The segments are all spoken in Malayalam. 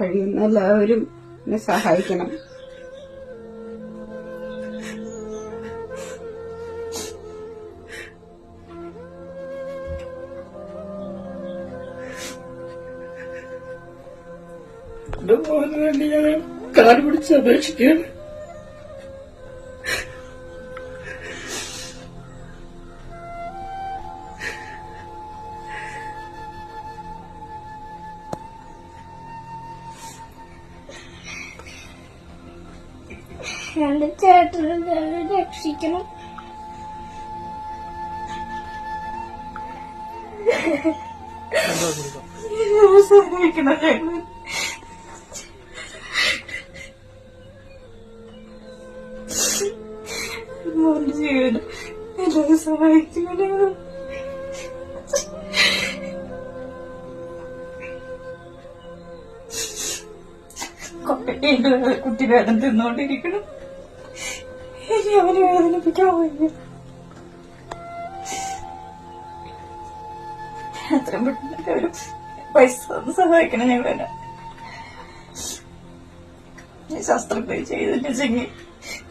കഴിയുന്ന എല്ലാവരും എന്നെ സഹായിക്കണം. കാൽ പിടിച്ച് അപേക്ഷിക്കുകയാണ്. എന്റെ ചേട്ടനെ രക്ഷിക്കണം. കുട്ടി വേദന തിന്നോണ്ടിരിക്കണം ഇനി അവനെ വേദനിപ്പിക്കാൻ വയ്യ അത്രയും പെട്ടെന്ന് ഒരു പൈസ സഹായിക്കണം ഞങ്ങളെ ശസ്ത്രക്രിയ ചെയ്തിട്ടുണ്ടെങ്കിൽ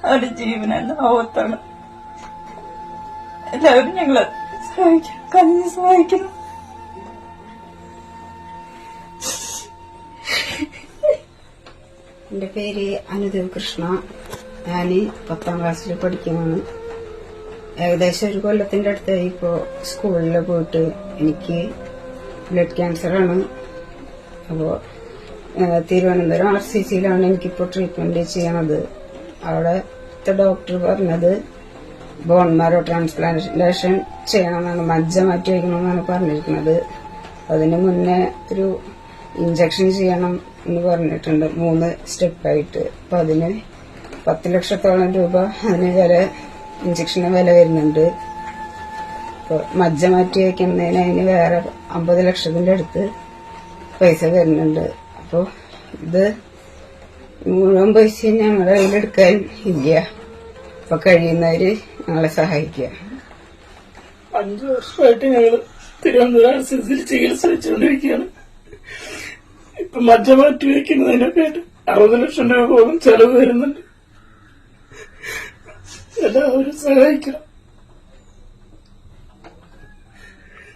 അവരുടെ ജീവനെല്ലാം ആവത്താണ് എല്ലാവരും ഞങ്ങളെ സഹായിക്കണം കഞ്ഞി സഹായിക്കണം എന്റെ പേര് അനുദേവ് കൃഷ്ണ. ഞാൻ പത്താം ക്ലാസ്സിൽ പഠിക്കുന്നതാണ് ഏകദേശം ഒരു കൊല്ലത്തിന്റെ അടുത്തായി ഇപ്പോ സ്കൂളിൽ പോയിട്ട് എനിക്ക് ബ്ലഡ് ക്യാൻസറാണ്. അപ്പോ ഏഹ്, തിരുവനന്തപുരം ആർ സി സിയിലാണ് എനിക്കിപ്പോ ട്രീറ്റ്മെന്റ് ചെയ്യണത്. അവിടെ ഡോക്ടർ പറഞ്ഞത് ബോൺ മാരോ ട്രാൻസ്പ്ലാന്റേഷൻ ചെയ്യണമെന്നാണ് മജ്ജ മാറ്റി വയ്ക്കണമെന്നാണ് പറഞ്ഞിരിക്കുന്നത്. അതിന് മുന്നേ ഒരു ഇഞ്ചക്ഷൻ ചെയ്യണം എന്ന് പറഞ്ഞിട്ടുണ്ട് മൂന്ന് സ്റ്റെപ്പായിട്ട് അപ്പൊ അതിന് പത്ത് ലക്ഷത്തോളം രൂപ അതിന് വില ഇഞ്ചക്ഷന് വില വരുന്നുണ്ട്. മജ്ജ മാറ്റി വയ്ക്കുന്നതിന് അതിന് വേറെ അമ്പത് ലക്ഷത്തിന്റെ അടുത്ത് പൈസ വരുന്നുണ്ട്. അപ്പോൾ ഇത് മുഴുവൻ പൈസ ഞങ്ങളുടെ കയ്യിലെടുക്കാൻ ഇല്ല. അപ്പൊ കഴിയുന്നവര് ഞങ്ങളെ സഹായിക്കുക. അഞ്ചു വർഷമായിട്ട് ഞങ്ങൾ തിരുവനന്തപുരം ആർസിസിൽ ചികിത്സ വെച്ചുകൊണ്ടിരിക്കുകയാണ്. ഇപ്പൊ മജ്ജ മാറ്റി വയ്ക്കുന്നതിനൊക്കെ ആയിട്ട് അറുപത് ലക്ഷം രൂപ പോലും ചെലവ് വരുന്നുണ്ട്. എല്ലാവരും സഹായിക്കണം.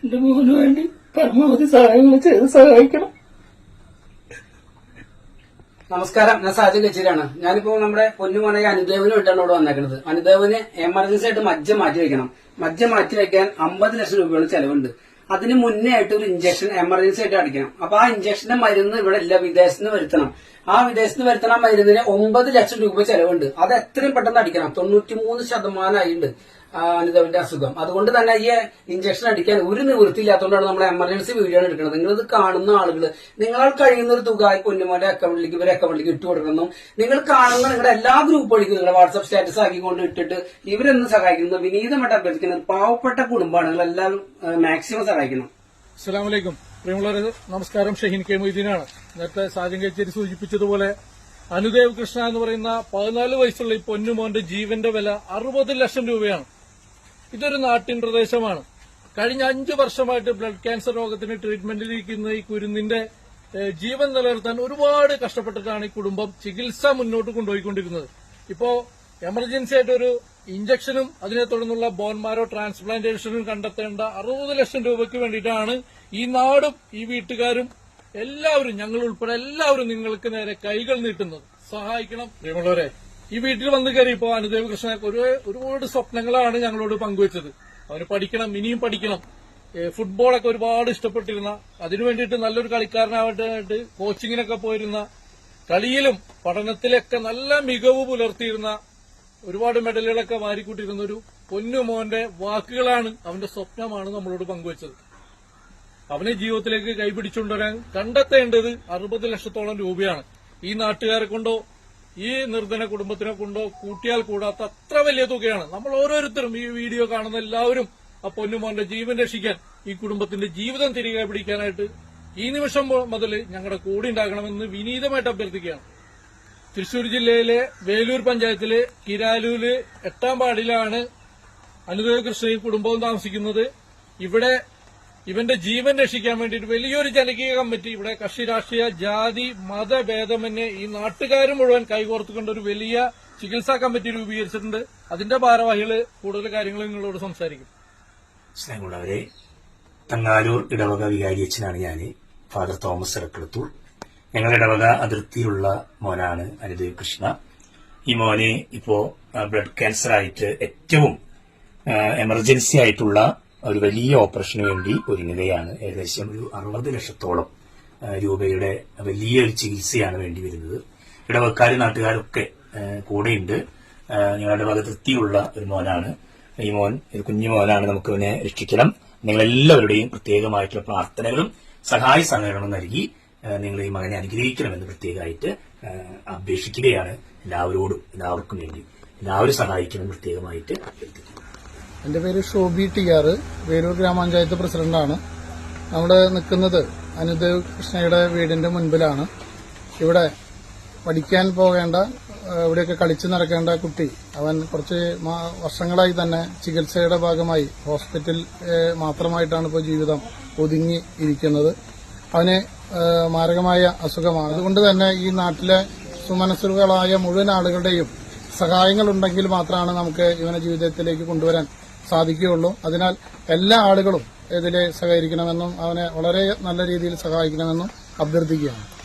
എന്റെ മോന് വേണ്ടി പരമാവധി സഹായങ്ങൾ ചെയ്ത് സഹായിക്കണം. നമസ്കാരം. ഞാൻ സാജൻ കച്ചേരിയാണ്. ഞാനിപ്പോ നമ്മുടെ പൊന്നുമോനെ അനുദേവന് വേണ്ടിയാണ് ഇവിടെ വന്നേക്കുന്നത് അനുദേവന് എമർജൻസി ആയിട്ട് മജ്ജ മാറ്റി വെക്കണം മജ്ജ മാറ്റി വെക്കാൻ അമ്പത് ലക്ഷം രൂപയോളം ചെലവുണ്ട്. അതിന് മുന്നേ ആയിട്ട് ഒരു ഇഞ്ചക്ഷൻ എമർജൻസി ആയിട്ട് അടിക്കണം അപ്പൊ ആ ഇഞ്ചക്ഷന്റെ മരുന്ന് ഇവിടെ ഇല്ല വിദേശത്ത് നിന്ന് വരുത്തണം. ആ വിദേശത്ത് നിന്ന് വരുത്തണ മരുന്നിന് ഒമ്പത് ലക്ഷം രൂപ ചെലവുണ്ട്. അത് എത്രയും പെട്ടെന്ന് അടിക്കണം. തൊണ്ണൂറ്റി മൂന്ന് ശതമാനമായിട്ടുണ്ട്. ആ, അനുദേവന്റെ അസുഖം. അതുകൊണ്ട് തന്നെ ഈ ഇഞ്ചക്ഷൻ അടിക്കാൻ ഒരു നിവൃത്തിയില്ലാത്തതുകൊണ്ടാണ് നമ്മൾ എമർജൻസി വീഡിയോ ആണ് എടുക്കുന്നത്. ഇത് കാണുന്ന ആളുകൾ നിങ്ങളാൽ കഴിയുന്ന ഒരു തുക പൊന്നുമോന്റെ അക്കൗണ്ടിലേക്ക് ഇവരെ അക്കൗണ്ടിലേക്ക് ഇട്ട് കൊടുക്കണം. നിങ്ങൾ കാണുന്ന നിങ്ങളുടെ എല്ലാ ഗ്രൂപ്പുകളിലും നിങ്ങളുടെ വാട്സ്ആപ്പ് സ്റ്റാറ്റസ് ആക്കിക്കൊണ്ട് ഇട്ടിട്ട് ഇവരെന്ന് സഹായിക്കുന്നത് വിനീതമായിട്ട് അഭ്യർത്ഥിക്കുന്നത് പാവപ്പെട്ട കുടുംബമാണ്. നിങ്ങളെല്ലാം മാക്സിമം സഹായിക്കണം. അസ്സലാമലൈക്കും. പ്രിയമുള്ളവരെ നമസ്കാരം. ഷഹീൻ കെ മൊയ്തീനാണ്. നേരത്തെ സാജൻ കേച്ചേരി സൂചിപ്പിച്ചതുപോലെ അനുദേവ് കൃഷ്ണ എന്ന് പറയുന്ന പതിനാല് വയസ്സുള്ള ഈ പൊന്നുമോന്റെ ജീവന്റെ വില അറുപത് ലക്ഷം രൂപയാണ്. ഇതൊരു നാട്ടിൻ പ്രദേശമാണ്. കഴിഞ്ഞ അഞ്ചു വർഷമായിട്ട് ബ്ലഡ് ക്യാൻസർ രോഗത്തിന് ട്രീറ്റ്മെന്റിലിരിക്കുന്ന ഈ കുരുന്നിന്റെ ജീവൻ നിലനിർത്താൻ ഒരുപാട് കഷ്ടപ്പെട്ടിട്ടാണ് ഈ കുടുംബം ചികിത്സ മുന്നോട്ട് കൊണ്ടുപോയിക്കൊണ്ടിരുന്നത്. ഇപ്പോ എമർജൻസി ആയിട്ടൊരു ഇഞ്ചക്ഷനും അതിനെ തുടർന്നുള്ള ബോൺമാരോ ട്രാൻസ്പ്ലാന്റേഷനും കണ്ടെത്തേണ്ട അറുപത് ലക്ഷം രൂപയ്ക്ക് വേണ്ടിയിട്ടാണ് ഈ നാടും ഈ വീട്ടുകാരും എല്ലാവരും ഞങ്ങൾ ഉൾപ്പെടെ എല്ലാവരും നിങ്ങൾക്ക് നേരെ കൈകൾ നീട്ടുന്നത്. സഹായിക്കണം. പ്രിയമുള്ളവരെ ഈ വീട്ടിൽ വന്ന് കയറിയപ്പോ അനുദേവ് കൃഷ്ണ ഒരു ഒരുപാട് സ്വപ്നങ്ങളാണ് ഞങ്ങളോട് പങ്കുവച്ചത്. അവന് പഠിക്കണം ഇനിയും പഠിക്കണം. ഫുട്ബോളൊക്കെ ഒരുപാട് ഇഷ്ടപ്പെട്ടിരുന്ന അതിനു വേണ്ടിയിട്ട് നല്ലൊരു കളിക്കാരനായിട്ട് കോച്ചിങ്ങിനൊക്കെ പോയിരുന്ന കളിയിലും പഠനത്തിലൊക്കെ നല്ല മികവ് പുലർത്തിയിരുന്ന ഒരുപാട് മെഡലുകളൊക്കെ വാരിക്കൂട്ടിയിരുന്ന ഒരു പൊന്നു മോന്റെ വാക്കുകളാണ് അവന്റെ സ്വപ്നമാണ് നമ്മളോട് പങ്കുവച്ചത്. അവനെ ജീവിതത്തിലേക്ക് കൈപിടിച്ചുകൊണ്ടുവരാൻ കണ്ടെത്തേണ്ടത് അറുപത് ലക്ഷത്തോളം രൂപയാണ്. ഈ നാട്ടുകാരെ കൊണ്ടോ ഈ നിർധന കുടുംബത്തിനെ കൊണ്ടോ കൂട്ടിയാൽ കൂടാത്ത അത്ര വലിയ തുകയാണ്. നമ്മൾ ഓരോരുത്തരും ഈ വീഡിയോ കാണുന്ന എല്ലാവരും ആ പൊന്നുമോന്റെ ജീവൻ രക്ഷിക്കാൻ ഈ കുടുംബത്തിന്റെ ജീവിതം തിരികെ പിടിക്കാനായിട്ട് ഈ നിമിഷം മുതൽ ഞങ്ങളുടെ കൂടെ ഉണ്ടാകണമെന്ന് വിനീതമായിട്ട് അഭ്യർത്ഥിക്കുകയാണ്. തൃശൂർ ജില്ലയിലെ വേലൂർ പഞ്ചായത്തിലെ കിരാലൂര് എട്ടാം പാടിലാണ് അനുദേവ കൃഷ്ണയും കുടുംബവും താമസിക്കുന്നത്. ഇവിടെ ഇവന്റെ ജീവൻ രക്ഷിക്കാൻ വേണ്ടിയിട്ട് വലിയൊരു ജനകീയ കമ്മിറ്റി ഇവിടെ കക്ഷി രാഷ്ട്രീയ ജാതി മതഭേദമന്യേ ഈ നാട്ടുകാരും മുഴുവൻ കൈകോർത്തുകൊണ്ട് ഒരു വലിയ ചികിത്സാ കമ്മിറ്റി രൂപീകരിച്ചിട്ടുണ്ട്. അതിന്റെ ഭാരവാഹികൾ കൂടുതൽ കാര്യങ്ങൾ നിങ്ങളോട് സംസാരിക്കും. സ്നേഹമുള്ളവരെ തങ്ങാലൂർ ഇടവക വികാരിയച്ഛനാണ് ഞാൻ ഫാദർ തോമസ് ഇറക്കെടുത്തു ഞങ്ങളുടെ ഇടവക അതിർത്തിയിലുള്ള മോനാണ് അനുദേവ് കൃഷ്ണ. ഈ മോനെ ഇപ്പോ ബ്ലഡ് ക്യാൻസർ ആയിട്ട് ഏറ്റവും എമർജൻസി ആയിട്ടുള്ള ഒരു വലിയ ഓപ്പറേഷന് വേണ്ടി ഒരുങ്ങുകയാണ്. ഏകദേശം ഒരു അറുപത് ലക്ഷത്തോളം രൂപയുടെ വലിയ ഒരു ചികിത്സയാണ് വേണ്ടി വരുന്നത്. ഇടവക്കാർ നാട്ടുകാരൊക്കെ കൂടെയുണ്ട്. ഞങ്ങളുടെ വക തൃപ്തിയുള്ള ഒരു മോനാണ്. ഈ മോൻ ഒരു കുഞ്ഞു മോനാണ്. നമുക്ക് ഇവനെ രക്ഷിക്കണം. നിങ്ങളെല്ലാവരുടെയും പ്രത്യേകമായിട്ടുള്ള പ്രാർത്ഥനകളും സഹായ സഹകരണവും നൽകി നിങ്ങൾ ഈ മകനെ അനുഗ്രഹിക്കണമെന്ന് പ്രത്യേകമായിട്ട് അപേക്ഷിക്കുകയാണ് എല്ലാവരോടും എല്ലാവർക്കും വേണ്ടി. എല്ലാവരും സഹായിക്കണം പ്രത്യേകമായിട്ട് അഭ്യർത്ഥിക്കുന്നു. എന്റെ പേര് ഷോബി ടി ആർ വേരൂർ ഗ്രാമപഞ്ചായത്ത് പ്രസിഡന്റാണ്. നമ്മൾ നിൽക്കുന്നത് അനുദേവ് കൃഷ്ണയുടെ വീടിന്റെ മുൻപിലാണ്. ഇവിടെ പഠിക്കാൻ പോകേണ്ട ഇവിടെയൊക്കെ കളിച്ചു നടക്കേണ്ട കുട്ടി അവൻ കുറച്ച് വർഷങ്ങളായി തന്നെ ചികിത്സയുടെ ഭാഗമായി ഹോസ്പിറ്റൽ മാത്രമായിട്ടാണ് ഇപ്പോൾ ജീവിതം ഒതുങ്ങി ഇരിക്കുന്നത്. അവന് മാരകമായ അസുഖമാണ്. അതുകൊണ്ട് തന്നെ ഈ നാട്ടിലെ സുമനസ്സുകളായ മുഴുവൻ ആളുകളുടെയും സഹായങ്ങളുണ്ടെങ്കിൽ മാത്രമാണ് നമുക്ക് ഇവനെ ജീവിതത്തിലേക്ക് കൊണ്ടുവരാൻ സാധിക്കുകയുള്ളൂ. അതിനാൽ എല്ലാ ആളുകളും ഇതിൽ സഹകരിക്കണമെന്നും അവനെ വളരെ നല്ല രീതിയിൽ സഹായിക്കണമെന്നും അഭ്യർത്ഥിക്കുകയാണ്.